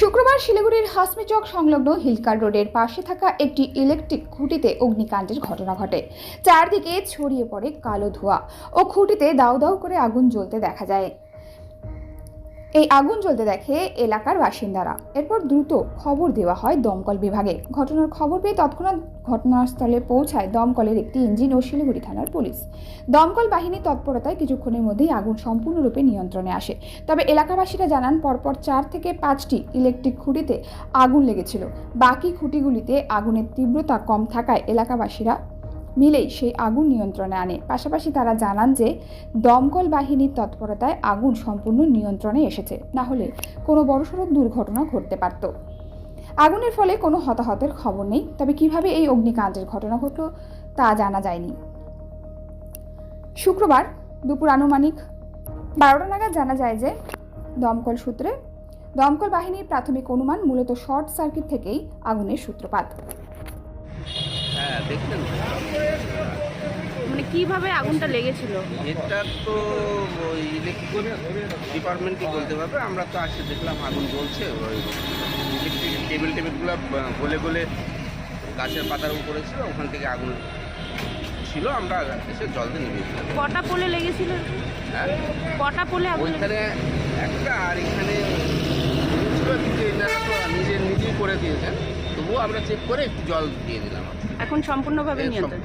শুক্রবার শিলিগুড়ির হাসমিচক সংলগ্ন হিলকার রোডের পাশে থাকা একটি ইলেকট্রিক খুঁটিতে অগ্নিকাণ্ডের ঘটনা ঘটে। চারদিকে ছড়িয়ে পড়ে কালো ধোঁয়া ও খুঁটিতে দাউ দাউ করে আগুন জ্বলতে দেখা যায়। এই আগুন জ্বলতে দেখে এলাকার বাসিন্দারা। এরপর দ্রুত খবর দেওয়া হয় দমকল বিভাগে। ঘটনার খবর পেয়ে তৎক্ষণাৎ ঘটনাস্থলে পৌঁছায় দমকলের একটি ইঞ্জিন ও শিলিগুড়ি থানার পুলিশ। দমকল বাহিনী তৎপরতায় কিছুক্ষণের মধ্যেই আগুন সম্পূর্ণরূপে নিয়ন্ত্রণে আসে। তবে এলাকাবাসীরা জানান, পরপর চার থেকে পাঁচটি ইলেকট্রিক খুঁটিতে আগুন লেগেছিল। বাকি খুঁটিগুলিতে আগুনের তীব্রতা কম থাকায় এলাকাবাসীরা মিলেই সেই আগুন নিয়ন্ত্রণে আনে। পাশাপাশি তারা জানান যে, দমকল বাহিনীর তৎপরতায় আগুন সম্পূর্ণ নিয়ন্ত্রণে এসেছে। না হলে কোনো বড়সড় দুর্ঘটনা ঘটতে পারত। আগুনের ফলে কোনো হতাহতের খবর নেই। তবে কীভাবে এই অগ্নিকাণ্ডের ঘটনা ঘটল তা জানা যায়নি। শুক্রবার দুপুর আনুমানিক বারোটা নাগাদ জানা যায় যে, দমকল সূত্রে দমকল বাহিনীর প্রাথমিক অনুমান মূলত শর্ট সার্কিট থেকেই আগুনের সূত্রপাত। হ্যাঁ দেখলেন মানে কীভাবে আগুনটা লেগেছিল? এটা তো ওই ইলেকট্রিক ডিপার্টমেন্টই বলতে পারবে। আমরা তো আসে দেখলাম আগুন জ্বলছে ওই ইলেকট্রিক টেবিল টেবিলগুলো গলে গলে গাছের পাতার উপরে ছিল ওখান থেকে আগুন ছিল। আমরা এসে জলতে নিভিয়েছিলাম কটা পোলে লেগেছিল? হ্যাঁ। কটা পোলে ওইখানে একটা আর এখানে ছিল কিন্তু এনারা তো নিজে নিজেই করে দিয়েছেন। তবুও আমরা চেক করে একটু জল দিয়ে দিলাম। এখন সম্পূর্ণভাবে নিয়ন্ত্রণ।